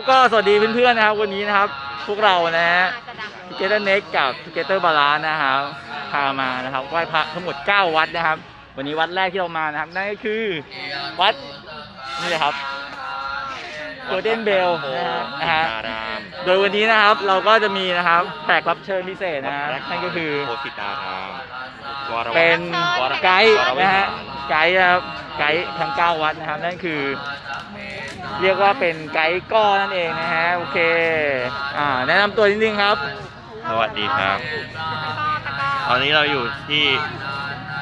ครับก็สวัสดีเพื่อนๆนะครับ วันนี้นะครับ พวกเรานะฮะทูเกเตอร์เน็กกับทูเกเตอร์บาลานนะครับพามานะครับไหว้พระทั้งหมด 9 วัดนะครับ วันนี้วัดแรกที่เรามานะครับนั่นก็คือวัดนี่เลยครับโกลเด้นเบลนะฮะนะฮะอารามโดยวันนี้นะครับเราก็จะมีนะครับแขกรับเชิญพิเศษนะฮะนั่นก็คือโคสิตารามวรวัตเป็นวรไกด์วรวินะหาฮะรไกด์นะครับไกด์ทั้ง 9 วัดนะครับ นั่นคือ เรียกว่าเป็นไกด์ก้อนั่นเองนะฮะโอเคอ่าแนะนำตัวนิดนึงครับ สวัสดีครับ ตอนนี้เราอยู่ที่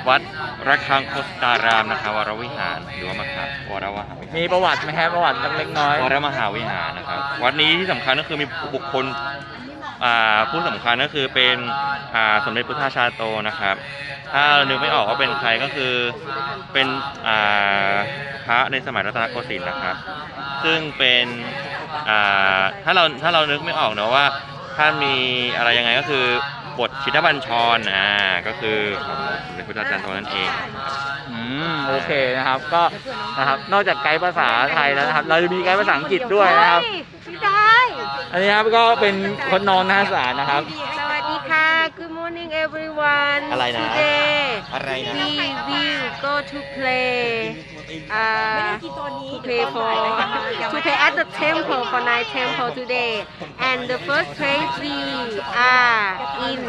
วัดระฆังโคสิตารามนะคะวรวิหาร หรือว่ามหาวรมหาวิหารมีประวัติไหมฮะประวัติเล็กน้อยวรมหาวิหารนะครับวัดนี้ที่สำคัญก็คือมีบุคคลอ่าผู้สำคัญก็คือเป็นอ่าสมเด็จพุทธาชาโตนะครับ ถ้าเรานึกไม่ออกว่าเป็นใครก็คือเป็นอ่า พระในสมัยรัตนโกสินทร์นะครับ ซึ่งเป็นอ่าถ้าเราถ้าเรานึกไม่ออกเนอะว่าท่านมีอะไรยังไงก็คือบทชินบัญชรอ่าก็คือของสมเด็จพุทธาจารย์โตนั่นเองครับอืมโอเคนะครับก็นะครับนอกจากไกด์ภาษาไทยแล้วนะครับ เราจะมีไกด์ภาษาอังกฤษด้วยนะครับไม่ได้ อันนี้ครับก็เป็นคนนอนหน้าศาลนะครับสวัสดีค่ะ Good morning everyone อะไรนะ Today อะไรนะ we will go to play uh, to play for to play at the temple for night temple today and the first place we are in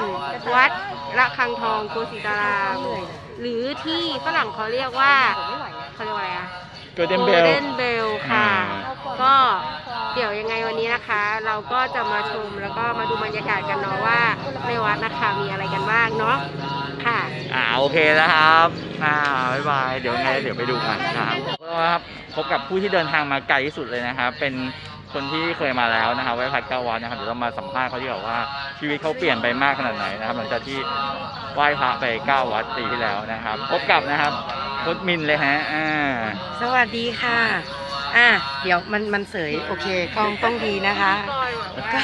วัดระฆังทองโกสิตาราม หรือที่ฝรั่งเขาเรียกว่าเขาเรียกว่าอะไรอะ Golden Bell Golden Bell ค่ะอืมก็ เดี๋ยวยังไงวันนี้นะคะ เราก็จะมาชมแล้วก็มาดูบรรยากาศกันเนาะว่าในวัดนะคะมีอะไรกันบ้างเนาะค่ะอ่าโอเคนะครับอ่าบ๊ายบายเดี๋ยวไงเดี๋ยวไปดูกันนะครับก็ครับพบกับผู้ที่เดินทางมาไกลที่สุดเลยนะครับเป็นคนที่เคยมาแล้วนะครับไว้พักเก้าวัดนะครับเดี๋ยวเรามาสัมภาษณ์เขาดีกว่าว่าชีวิตเขาเปลี่ยนไปมากขนาดไหนนะครับ หลังจากที่ไหว้พระไปเก้าวัดปีที่แล้วนะครับ พบกับนะครับโคดมินเลยฮะอ่าสวัสดีค่ะ อะเดี๋ยวมันมันเสยโอเคกล้องต้องดีนะคะก็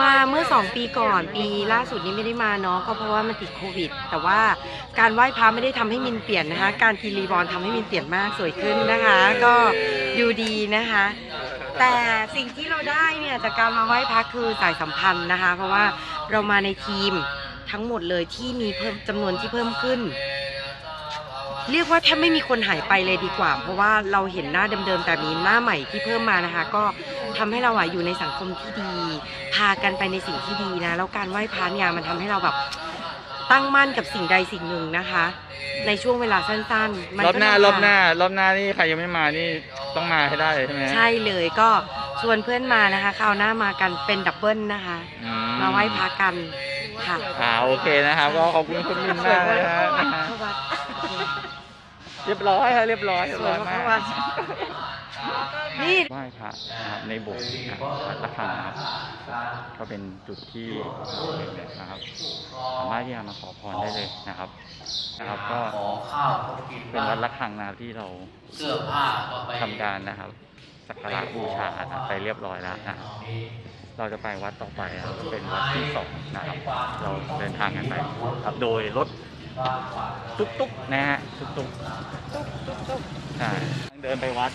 มาเมื่อ2ปีก่อนปีล่าสุดนี้ไม่ได้มาเนาะก็เพราะว่ามันติดโควิด แต่ว่าการไหว้พระไม่ได้ทำให้มินเปลี่ยนนะคะ การกินรีบอลทำให้มินเปลี่ยนมากสวยขึ้นนะคะ ก็ดูดีนะคะ แต่สิ่งที่เราได้เนี่ยจากการมาไหว้พระคือสายสัมพันธ์นะคะ เพราะว่าเรามาในทีมทั้งหมดเลยที่มีเพิ่มจำนวนที่เพิ่มขึ้น เรียกว่าแทบไม่มีคนหายไปเลยดีกว่า เพราะว่าเราเห็นหน้าเดิมๆแต่มีหน้าใหม่ที่เพิ่มมานะคะ ก็ทำให้เราอะอยู่ในสังคมที่ดี พากันไปในสิ่งที่ดีนะ แล้วการไหว้พระเนี่ยมันทำให้เราแบบตั้งมั่นกับสิ่งใดสิ่งหนึ่งนะคะ ในช่วงเวลาสั้นๆมันรอบก็หน้าทำรอบหน้ารอบหน้านี่ใครยังไม่มานี่ต้องมาให้ได้เลยใช่ไหมใช่เลยก็ชวนเพื่อนมานะคะคราวหน้ามากันเป็นดับเบิลนะคะอืมาไหว้พระกันค่ะอ่าโอเคนะครับก็ขอบคุณคุณมินมากเลยนะฮะ เรียบร้อยครับเรียบร้อยเรียบร้อยมากนี่ไหว้พระนะครับในโบสถ์นะครับวัดระฆังนะครับก็เป็นจุดที่นะครับสามารถที่จะมาขอพรได้เลยนะครับนะครับ ก็เป็นวัดระฆังนะครับที่เราเสื้อผ้าก็ไปทำการนะครับสักการะบูชานะครับไปเรียบร้อยแล้วนะครับเราจะไปวัดต่อไปนะครับเป็นวัดที่สองนะครับ เราเดินทางกันไปครับโดยรถ ตุ๊กตุ๊กนะฮะตุ๊กตุ๊กใช่เดินไปวัด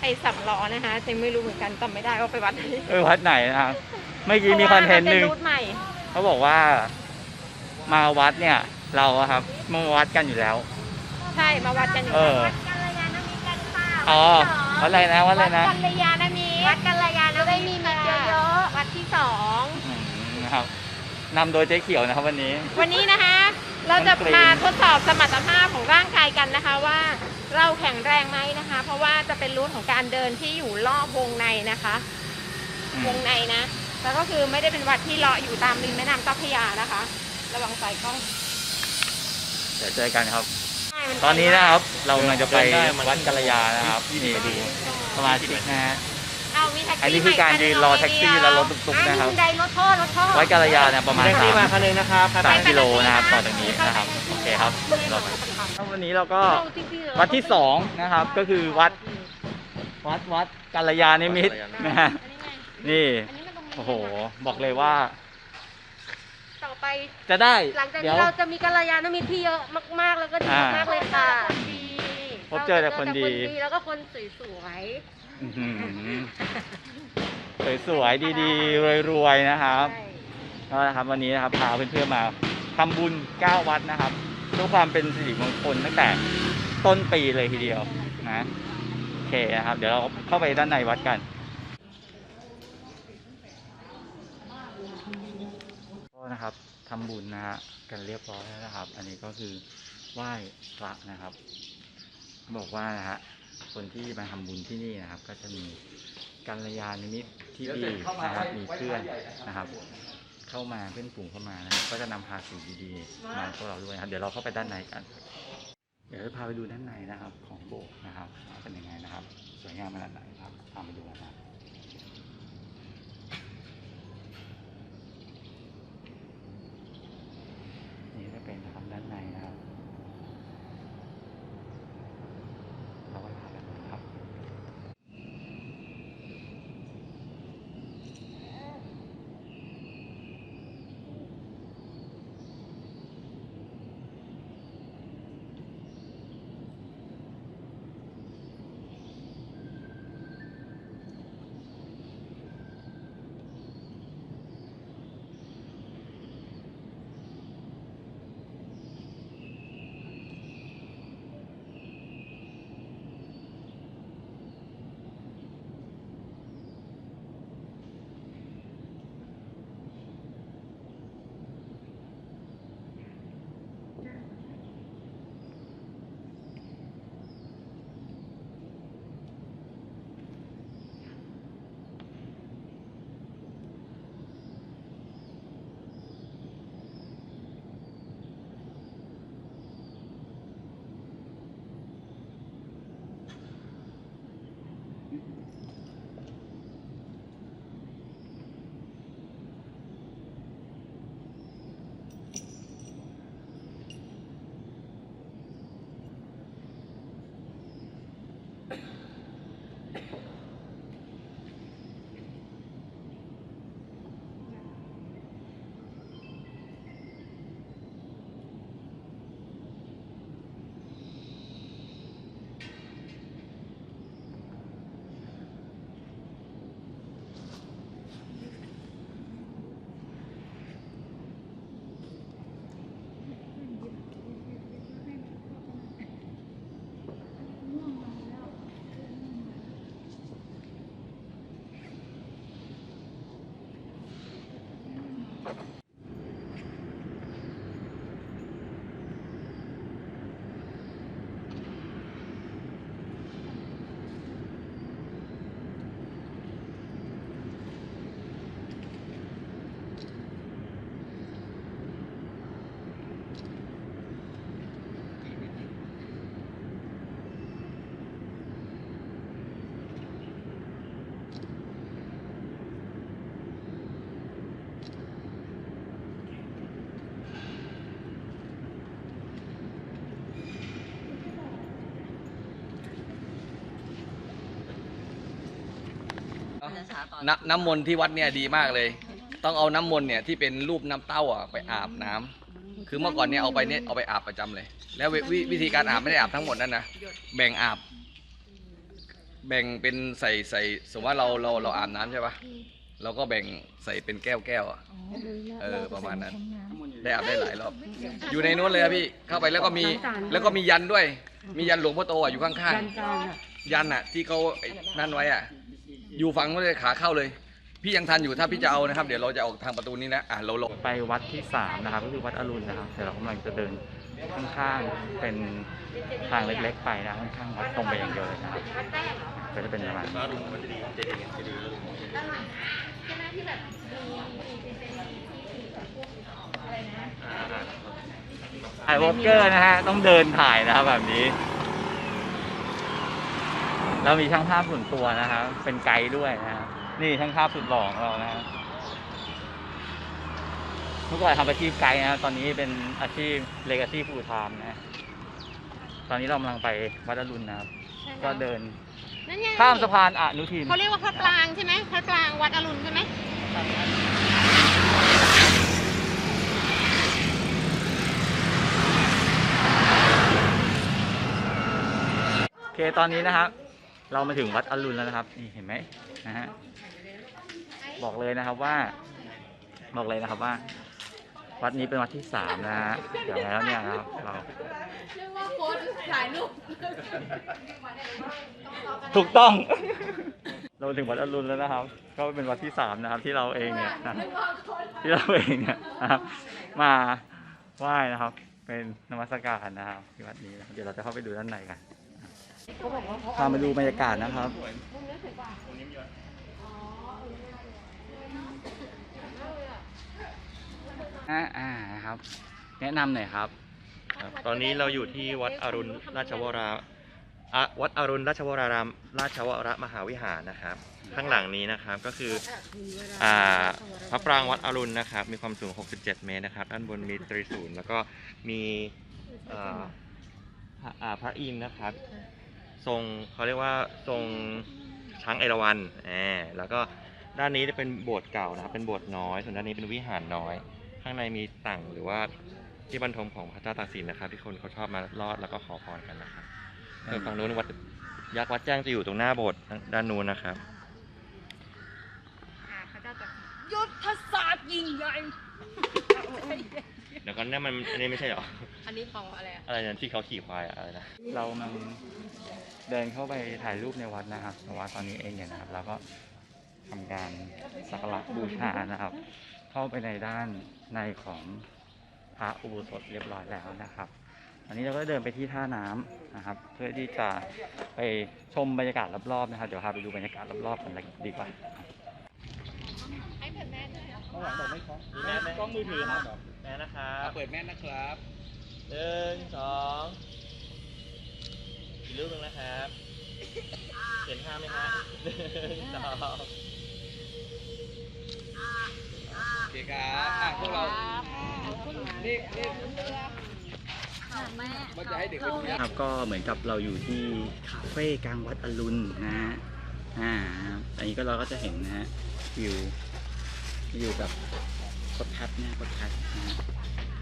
ไอสำล้อนะคะเจงไม่รู้เหมือนกันจำไม่ได้ว่าไปวัดไหนเออวัดไหนนะครับเมื่อกี้มีคอนเทนต์หนึ่งพราะว่ามัป็รูทใหม่เขาบอกว่ามาวัดเนี่ย เราอะครับมาวัดกันอยู่แล้ว ใช่มาวัดกันอยู่เออวัดกัลยาณมิตรกันเปล่าอ๋อวัดอะไรนะวัดอะไรนะวัดกัลยาณมิตรวัดกัลยาณมิตรได้มีมิตรเยอะๆวัดที่สองอืมนะครับนำโดยเจ๊เขียวนะครับวันนี้ วันนี้นะคะ เราจะมาทดสอบสมรรถภาพของร่างกายกันนะคะว่าเราแข็งแรงไหมนะคะ เพราะว่าจะเป็นรูทของการเดินที่อยู่รอบวงในนะคะอืมวงในนะ แล้วก็คือไม่ได้เป็นวัดที่เลาะอยู่ตามริมแม่น้ำเจ้าพระยานะคะ ระวังสายกล้องเดี๋ยวเจอกันครับใช่มัตอนนี้นะครับ เรากำลังจะไปเดินได้มันวัดกัลยานะครับนี่ดูสมาชิกนะฮะเอา มีแท็กซี่อันนี้คือการยืนรอแท็กซี่แล้วรถตุ๊กๆนะครับอ่ามีบันไดรถโทษรถโทษวัดกัลยาเนี่ยประมาณแท็กสาซี่ม มาคันนึงนะครับสามกิโลนะครับต่อจากนี้นะครับ โอเคครับเราไปครับวันนี้เราก็วัดที่สองนะครับ ก็คือวัดวัดวัดกัลยาณิมิตรนะฮะนี่โอ้โห บอกเลยว่าต่อไป จะได้ หลังจากเดี๋ยวนี้เราจะมีกัลยาณมิตรที่เยอะมากๆ แล้วก็ดีอ่ามมากๆเลยค่ะพบเจอแต่คนดีแล้วก็คนสวยอื้อหือ สวยๆดีๆรวยๆนะครับก็นะครับวันนี้นะครับพาเพื่อนๆมาทำบุญ9วัดนะครับเพื่อความเป็นสิริมงคลตั้งแต่ต้นปีเลยทีเดียวนะโอเคนะครับ เดี๋ยวเราเข้าไปด้านในวัดกันก็นะครับทำบุญนะฮะกันเรียบร้อยแล้วนะครับ อันนี้ก็คือไหว้พระนะครับ บอกว่านะฮะ คนที่มาทำบุญที่นี่นะครับ ก็จะมีกัลยาณมิตรที่ดีนะครับมีเพื่อนนะครับ เข้ามาเพื่อนฝูงเข้ามานะครับก็จะนำพาสิ่งดีๆมาพวกเราด้วยนะครับ เดี๋ยวเราเข้าไปด้านในกัน เดี๋ยวจะพาไปดูด้านในนะครับ ของโบสถ์นะครับว่าเป็นยังไงนะครับ สวยงามขนาดไหนครับพาไปดูนะครับนี่จะเป็นนะครับด้านในนะครับ น้ำน้ำมนต์ที่วัดเนี่ยดีมากเลย ต้องเอาน้ำมนต์เนี่ยที่เป็นรูปน้ำเต้าอะไปอาบน้ำคือเมื่อก่อนเนี่ยเอาไปเนี่ยเอาไปอาบประจำเลย แล้ววิวิวิธีการอาบไม่ได้อาบทั้งหมดนั่นนะแบ่งอาบ แบ่งเป็นใส่ใส่สมมติว่าเราเราเราอาบน้ำใช่ปะเราก็แบ่งใส่เป็นแก้วแก้วๆอะ เออประมาณนั้น ได้อาบได้หลายรอบ อยู่ในนู้นเลยอะพี่เข้าไปแล้วก็มีแล้วก็มียันด้วย มียันหลวงพ่อโตอะอยู่ข้างยันจานอะๆยันอะที่เขาไอ้นั่นไว้อะ อยู่ฝั่งนู้นเลยขาเข้าเลย พี่ยังทันอยู่ถ้าพี่จะเอานะครับ เดี๋ยวเราจะออกทางประตูนี้นะอะเราลงไปวัดที่สามนะครับ ก็คือวัดอรุณนะครับเดี๋ยวเรากำลังจะเดินข้างๆเป็นทางเล็กๆไปนะข้างๆวัดตรงไปอย่างเดียวเลยนะครับก็จะเป็นประมาณนี้ถ่ายวอล์กเกอร์นะฮะต้องเดินถ่ายนะครับแบบนี้ เรามีช่างภาพส่วนตัวนะครับ เป็นไกด์ด้วยนะฮะนี่ช่างภาพสุดหล่อของเรานะฮะเมื่อก่อนทำอาชีพไกด์นะครับตอนนี้เป็นอาชีพเลกาซี่ฟูลไทม์นะตอนนี้เรากำลังไปวัดอรุณนะครับ ก็เดินนั่นไงข้ามสะพานอนุทินเขาเรียกว่าพระปรางใช่ไหมพระปรางวัดอรุณใช่ไหมโอเคตอนนี้นะครับ เรามาถึงวัดอรุณแล้วนะครับนี่เห็นไหมนะฮะบอกเลยนะครับว่า บอกเลยนะครับว่า วัดนี้เป็นวัดที่สามนะฮะเดี๋ยวแล้วเนี่ยนะครับเราถูกต้อง เราถึงวัดอรุณแล้วนะครับ ก็เป็นวัดที่สามนะครับ ที่เราเองเนี่ยนะที่เราเองเนี่ยนะครับ มาไหว้นะครับ เป็นนมัสการนะครับที่วัดนี้นะเดี๋ยวเราจะเข้าไปดูด้านในกัน พามาดูบรรยากาศนะครับอ่าอ่าครับ แนะนำหน่อยครับครับตอนนี้เราอยู่ที่วัดอรุณราชวราอะวัดอรุณราชวรารามราชวรมหาวิหารนะครับ ข้างหลังนี้นะครับก็คืออ่าพระปรางวัดอรุณนะครับ มีความสูง 67 เมตรนะครับ ด้านบนมีตรีศูนย์แล้วก็มีอ่าพระอ่าพระอินทร์นะครับ ทรงเขาเรียกว่าทรงช้างเอราวัณแอแล้วก็ด้านนี้จะเป็นโบสถ์เก่านะครับเป็นโบสถ์น้อย ส่วนด้านนี้เป็นวิหารน้อย ข้างในมีต่างหรือว่าที่บรรทมของพระเจ้าตากสินนะครับ ที่คนเขาชอบมาลอดแล้วก็ขอพรกันนะครับส่วนฝั่งนู้นวัดยักษ์วัดแจ้งจะอยู่ตรงหน้าโบสถ์ด้านนู้นนะครับยุทธศาสตร์ยิ่งใหญ่ เดี๋ยวก่อนนั่นมันอันนี้ไม่ใช่เหรอ อันนี้ของอะไรอะอะไรนั้นที่เขาขี่ควายอะอะไรนะ เรามันเดินเข้าไปถ่ายรูปในวัดนะครับแต่ว่าตอนนี้เองเนี่ยนะครับเราก็ทำการสักการะบูชานะครับ เข้าไปในด้านในของพระอุโบสถเรียบร้อยแล้วนะครับอันนี้เราก็เดินไปที่ท่าน้ำนะครับ เพื่อที่จะไปชมบรรยากาศรอบๆนะครับ เดี๋ยวพาไปดูบรรยากาศรอบๆกันเลยดีกว่า ต้องมือถือครับ แม่นะครับเปิดแม่นะครับ หนึ่งสองอีกรูปหนึ่งนะครับ เห็นภาพไหมครับหนึ่งสองโอเคครับอะพวกเรารีบรีบมันจะให้เด็กไปดูยักษ์ครับก็เหมือนกับเราอยู่ที่คาเฟ่กลางวัดอรุณนะฮะอ่าครับอันนี้ก็เราก็จะเห็นนะฮะวิว อยู่กับกดแพทเนี่ยกดแพทนะฮะ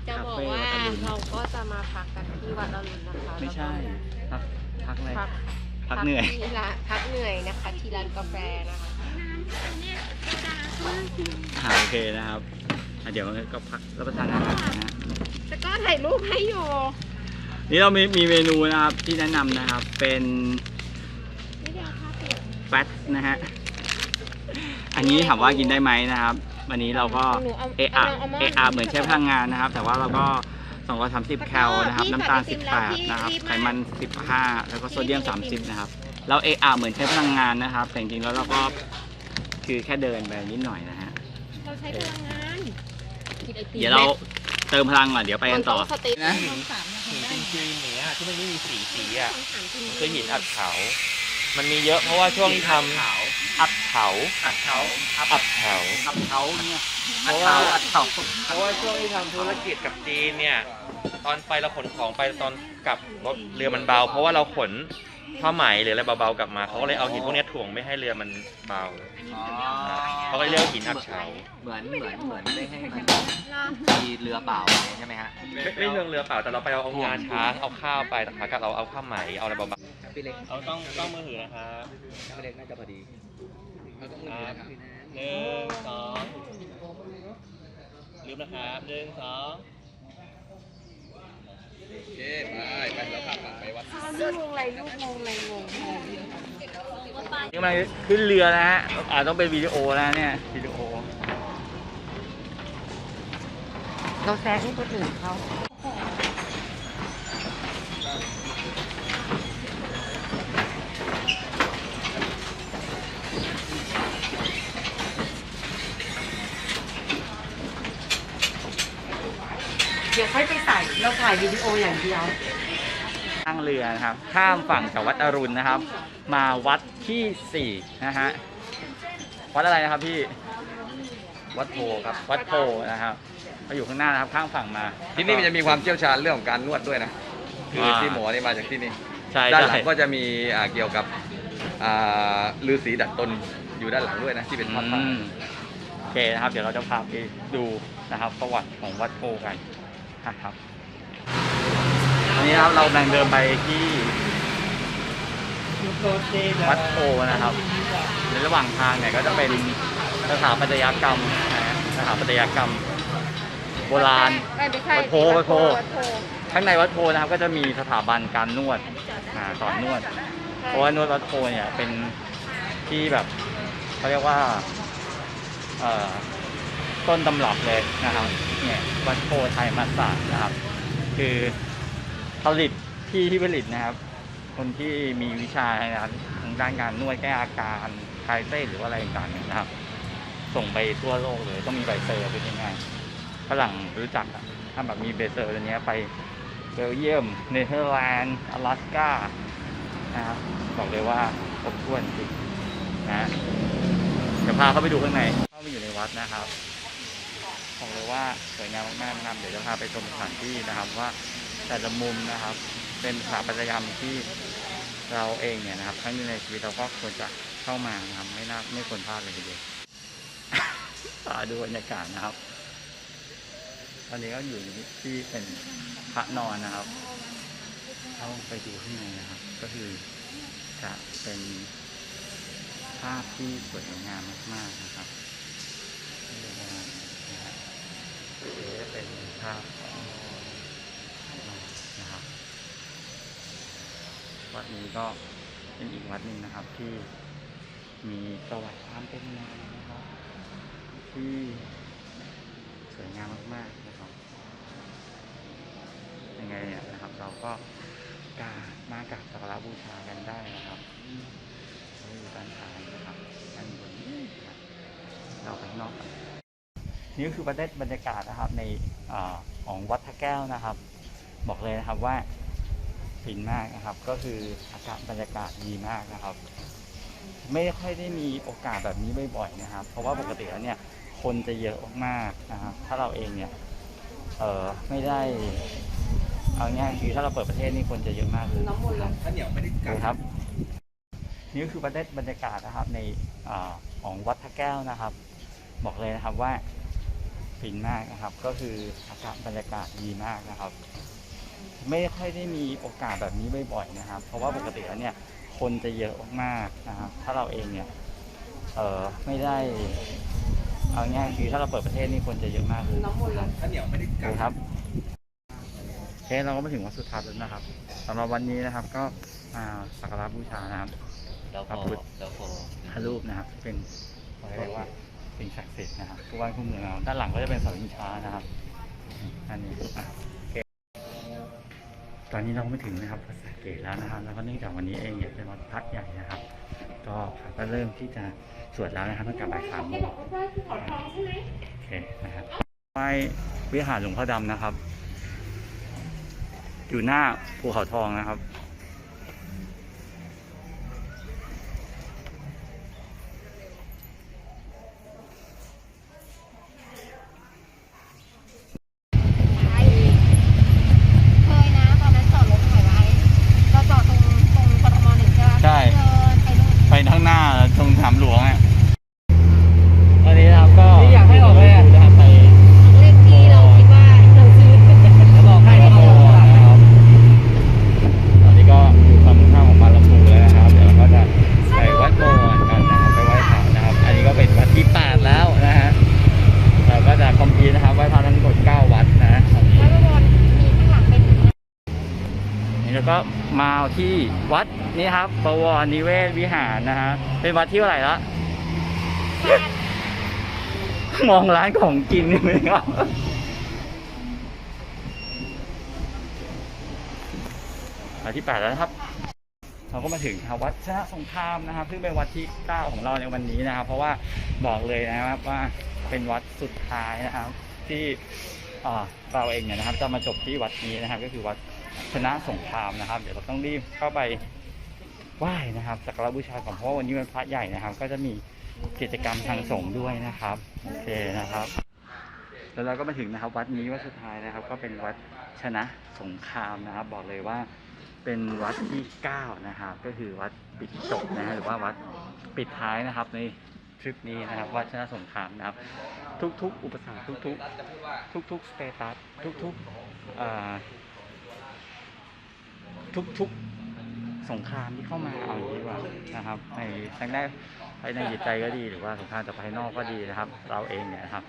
จะบอกว่าเราก็จะมาพักกันที่วัดอรุณนะคะไม่ใช่พักพักอะไรพักพักเหนื่อย ที่ร้านพักเหนื่อยนะคะ ที่ร้านกาแฟนะคะอ่าโอเคนะครับอะเดี๋ยวก็พักรับประทานอาหารนะฮะแต่ก็ถ่ายรูปให้อยู่นี่เรามีมีเมนูนะครับที่แนะนำนะครับเป็นแฟตนะฮะ อันนี้ถามว่ากินได้ไหมนะครับ วันนี้เราก็เออะเออะเหมือนใช้พลังงานนะครับ แต่ว่าเราก็230 แคลนะครับ น้ำตาล 18 นะครับ ไขมัน 15 แล้วก็โซเดียม 30 นะครับ เราเออะเหมือนใช้พลังงานนะครับ แต่จริงๆแล้วเราก็คือแค่เดินไปนิดหน่อยนะฮะ เราใช้พลังงานกินไอติมเดี๋ยวเราเติมพลังก่อนเดี๋ยวไปกันต่อสเต็กนะหินจริงๆอย่างเงี้ยที่มันไม่มีสีสีอะมันคือหินอัดเขา มันมีเยอะเพราะว่าช่วงที่ทำอัดเขาอัดเขาอัดเขาอับเขาเนี่ยเพราะว่าเพราะว่าช่วงที่ทำธุรกิจกับจีนเนี่ย ตอนไปเราขนของไปตอนกลับรถเรือมันเบา เพราะว่าเราขน ผ้าไหมหรืออะไรเบาๆกลับมาเขาก็เลยเอาหินพวกเนี้ยถ่วงไม่ให้เรือมันเบาเขาก็เลยเรียกว่าหินอัดเขาเหมือนเหมือนเหมือนไม่ให้มันมีเรือเปล่าใช่ไหมฮะไม่ไม่เรื่องเรือเปล่าแต่เราไปเอางาช้างเอาข้าวไปแต่ขากลับเราเอาผ้าไหมเอาอะไรเบาพี่เล็กๆเอาต้องต้องมือถือนะครับพี่เล็กน่าจะพอดีเราต้องมีนะครับหนึ่งสองลืมนะครับหนึ่งสองโอ เคไปไปเราพาผ่านไปวัดลูกอะไรลูกงงอะไรงงกำลังขึ้นเรือนะฮะอาจต้องเป็นวิดีโอนะเนี่ยวิดีโอ เราแซงให้คนอื่นเขา เดี๋ยวค่อยไปใส่เราถ่ายวิดีโออย่างเดียวนั่งเรือนะครับ ข้ามฝั่งจากวัดอรุณนะครับ มาวัดที่สี่นะฮะวัดอะไรนะครับพี่วัดโพครับวัดโพนะครับมาอยู่ข้างหน้านะครับข้ามฝั่งมาที่นี่มันจะมีความเชี่ยวชาญเรื่องของการนวดด้วยนะคืออ่าที่หมอนี่มาจากที่นี่ใช่ด้านใช่หลังก็จะมีอ่าเกี่ยวกับอ่าฤาษีดัดตนอยู่ด้านหลังด้วยนะที่เป็นภาพอืมโอเคนะครับ เดี๋ยวเราจะพาไปดูนะครับ ประวัติของวัดโพกัน นะครับอันนี้ครับเรากำลังเดินไปที่วัดโพนะครับ ในระหว่างทางเนี่ยก็จะเป็นสถาปัตยกรรมนะสถาปัตยกรรม โบราณไม่ไม่ใช่วัดโพวัดโพวัดโพข้างในวัดโพนะครับ ก็จะมีสถาบันการนวดอ่าสอนนวด เพราะว่านวดวัดโพเนี่ยเป็นที่แบบเขาเรียกว่าเอ่อต้นตำรับเลยนะครับ เนี่ยวัดโพไทยมาสานะครับ คือผลิตพี่ที่ผลิตนะครับ คนที่มีวิชานะครับทางด้านการนวดแก้อาการคลายเส้นหรือว่าอะไรต่างๆนะครับ ส่งไปทั่วโลกเลยต้องมีใบเซอร์เป็นยังไงายๆฝรั่งรู้จักถ้าแบบมีใบเซอร์ตัวเนี้ยไปเบลเยียมเนเธอร์แลนด์อลาสก้านะครับบอกเลยว่าครบถ้วนจริงนะเดี๋ยวพาเข้าไปดูข้างใน เข้าไปอยู่ในวัดนะครับ บอกเลยว่าสวยงามมากๆนะครับเดี๋ยวจะพาไปชมสถานที่นะครับว่าแต่ละมุมนะครับ เป็นสถาปัตยกรรมที่เราเองเนี่ยนะครับครั้งหนึงในชีวิตเราก็ควรจะเข้ามานะครับไม่น่าไม่ควรพลาดเลยทีเดียวพาดูบรรยากาศนะครับตอนนี้ก็อยู่ที่เป็นพระนอนนะครับเข้าไปดูข้างในนะครับ ก็คือจะเป็นภาพที่สวยงามมากๆนะครับเรียกว่านะครับ เป็นภาพของนะครับวัดนี้ก็เป็นอีกวัดหนึ่งนะครับที่มีประวัติความเป็นมานะครับ ที่สวยงามมากๆนะครับยังไงเนี่ยนะครับ เราก็กราบมากราบสักการะบูชากันได้นะครับเราอยู่ด้านซ้ายนะครับด้านบนนี้นะครับเราไปงนอกกัน นี่ก็คือบรรยากาศบรรยากาศนะครับในอาของวัดพระแก้วนะครับ บอกเลยนะครับว่าฟินมากนะครับ ก็คืออากาศบรรยากาศดีมากนะครับ ไม่ค่อยได้มีโอกาสแบบนี้บ่อยๆนะครับ เพราะว่าปกติแล้วเนี่ยคนจะเยอะมากๆนะครับถ้าเราเองเนี่ยเออไม่ได้เอาง่ายๆคือถ้าเราเปิดประเทศนี่คนจะเยอะมากเลยนะครับข้าวเหนียวไม่ได้กัดูครับ นี่ก็คือบรรยากาศบรรยากาศนะครับในอาของวัดพระแก้วนะครับ บอกเลยนะครับว่า ฟินมากนะครับ ก็คืออากาศบรรยากาศดีมากนะครับ ไม่ค่อยได้มีโอกาสแบบนี้บ่อยๆนะครับ เพราะว่าปกติแล้วเนี่ยคนจะเยอะมากๆนะครับ ถ้าเราเองเนี่ยเออไม่ได้ เอาง่ายๆคือถ้าเราเปิดประเทศนี่คนจะเยอะมากเลยนะครับข้าวเหนียวไม่ได้กัดูครับโอเคเราก็มาถึงวัดสุทัศน์แล้วนะครับสำหรับวันนี้นะครับ ก็มาสักการะบูชานะครับ แล้วพระพอพุทธแล้วพอพระรูปนะครับ เป็นเรียกว่า สิ่งศักดิ์สิทธิ์นะครับคู่บ้านคู่เมืองเราด้านหลังก็จะเป็นเสาชิงช้านะครับอันนี้ตอนนี้เราก็มาถึงนะครับวัดสระเกตแล้วนะครับ แล้วก็เนื่องจากวันนี้เองเนี่ยเป็นวัดพระใหญ่นะครับ ก็ก็เริ่มที่จะสวดแล้วนะครับตั้งแต่บ่ายสามโมงโอเคนะครับไหว้วิหารหลวงพ่อดำนะครับ อยู่หน้าภูเขาทองนะครับ เคยนะตอนนั้นจอดรถถ่ายไว้เราจอดตรงตรงกทมหนึ่งใช่ไหม ใช่ เดินไปนู่น ไปข้างหน้าตรงสนามหลวงอะตอนนี้นะครับก็ นี่อยากให้ออกเลยอะ จะไป เลขที่เราคิดว่าเราซื้อ จะบอกให้ บ้าน เขา ลำ บ พู อก นะครับ ตอนนี้ก็อยู่ฝั่งตรงข้ามของบ้านลำพูแล้วนะครับ เดี๋ยวเราก็จะไปวัดโบวรกันนะครับ ไปไหว้พระนะครับ อันนี้ก็เป็นวัดที่แปดแล้วนะฮะ เราก็จะคอมพลีทนะครับไหว้พระทั้งหมดเก้าวัดนะตอนนี้ แล้วก็วนมีข้างหลังเป็น นี่แล้วก็มา ที่วัดนี่ครับบวรนิเวศวิหารนะฮะเป็นวัดที่เท่าไหร่ละมองร้านของกินนี่ไหมครับวัดที่แปดแล้วนะครับ เราก็มาถึงครับวัดชนะสงครามนะครับ ซึ่งเป็นวัดที่เก้าของเราในวันนี้นะครับ เพราะว่าบอกเลยนะครับว่าเป็นวัดสุดท้ายนะครับ ที่อ่าเราเองเนี่ยนะครับ จะมาจบที่วัดนี้นะครับ ก็คือวัด ชนะสงครามนะครับ เดี๋ยวเราต้องรีบเข้าไปไหว้นะครับสักการะบูชาก่อนเพราะว่าวันนี้เป็นพระใหญ่นะครับ ก็จะมีกิจกรรมทางสงฆ์ด้วยนะครับโอเคนะครับแล้วเราก็มาถึงนะครับ วัดนี้วัดสุดท้ายนะครับ ก็เป็นวัดชนะสงครามนะครับ บอกเลยว่าเป็นวัดที่เก้านะครับก็คือวัดปิดจบนะฮะหรือว่าวัดปิดท้ายนะครับในทริปนี้นะครับวัดชนะสงครามนะครับ ทุก ๆ อุปสรรคทุก ๆ ทุกๆสเตตัสทุกๆ ทุกๆสงครามที่เข้ามาเอาอย่างนี้ดีกว่านะครับในทางด้านภายในจิตใจก็ดีหรือว่าสงครามจากภายนอกก็ดีนะครับ เราเองเนี่ยนะครับ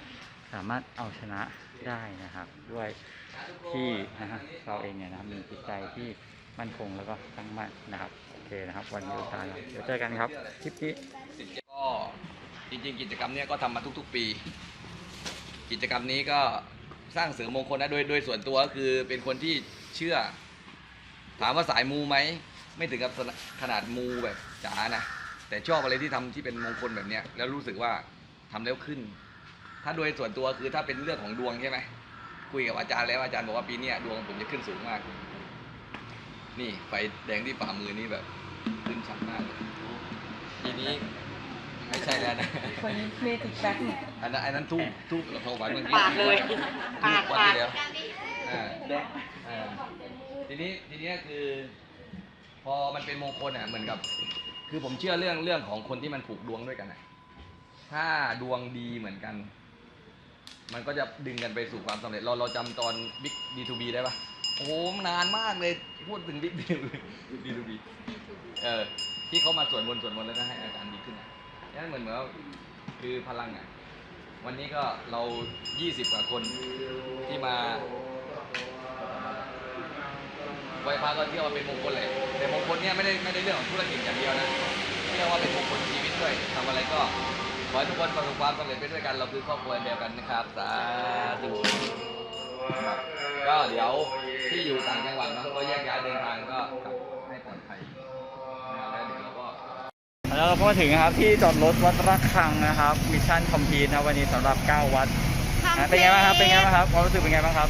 สามารถเอาชนะได้นะครับ ด้วยที่นะฮะเราเองเนี่ยนะครับมีจิตใจที่มั่นคงแล้วก็ตั้งมั่นนะครับโอเคนะครับ วันนี้ตาเดี๋ยวเจอกันครับคลิปนี้ก็จริงๆ กิจกรรมเนี้ยก็ทำมาทุก ๆ ปี กิจกรรมนี้ก็สร้างเสริมมงคลนะโดยโดยส่วนตัวก็คือเป็นคนที่เชื่อ ถามว่าสายมูไหมไม่ถึงกับขนาดมูแบบจ๋านะแต่ชอบอะไรที่ทำที่เป็นมงคลแบบเนี้ยแล้วรู้สึกว่าทำแล้วขึ้น ถ้าโดยส่วนตัวคือถ้าเป็นเรื่องของดวงใช่ไหมคุยกับอาจารย์แล้วอาจารย์บอกว่าปีเนี้ยดวงผมจะขึ้นสูงมาก นี่ไฟแดงที่ฝ่ามือนี่แบบ ขึ้นชัดมากเลยปีนี้ไม่ใช่แล้วนะคนเมติกแบ็คอันนั้นอันนั้นทูบทูบกับเขาหวานเมื่อกี้ปาดเลยทูบปาดวันปาดที่แล้วอ่าอ่าที นี้ทีนี้คือ พอมันเป็นมงคลอะเหมือนกับ คือผมเชื่อเรื่องเรื่องของคนที่มันผูกดวงด้วยกันอะถ้าดวงดีเหมือนกัน มันก็จะดึงกันไปสู่ความสำเร็จ เราเราจำตอนบิ๊กดีทูบีได้ปะโอ้โหนานมากเลยพูดถึงบิ๊กดีดีทูบีเออที่เขามาสวดมนต์สวดมนต์แล้วก็ให้อาการดีขึ้นอะนั่นเหมือนเหมือนว่าคือพลังอะวันนี้ก็เรา 20 กว่าคนที่มา ไหว้พระก็เที่ยวว่าเป็นมงคลเลยแต่มงคลเนี่ยไม่ได้ไม่ได้เรื่องของธุรกิจอย่างเดียวนะเรียกว่าเป็นมงคลชีวิตด้วยทำอะไรก็ขอให้ทุกคนประสบความสำเร็จไปด้วยกันเราคือครอบครัวเดียวกันนะครับสาธุครับก็เดี๋ยวที่อยู่ต่างจังหวัดเนอะก็แยกย้ายเดินทางก็กลับให้ปลอดภัยนะครับแล้วเดี๋ยวเราก็แล้วเราก็มาถึงนะครับที่จอดรถวัดระฆังนะครับมิชชั่นคอมพลีทนะวันนี้สำหรับ 9 วัดนะเป็นไงบ้างครับเป็นไงบ้างครับความรู้สึกเป็นไงบ้างครับ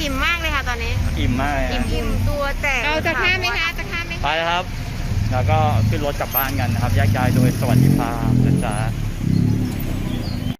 อิ่มมากเลยค่ะต อนนี้ อิ่มมากเลยอิ่มนะอิ่มตัวแตกเราจะข้ามไหมคะจะข้ามไหมไปแล้วครับ แล้วก็ขึ้นรถกลับบ้านกันนะครับแยกย้ายโดยสวัสดิภาพนะจ๊ะ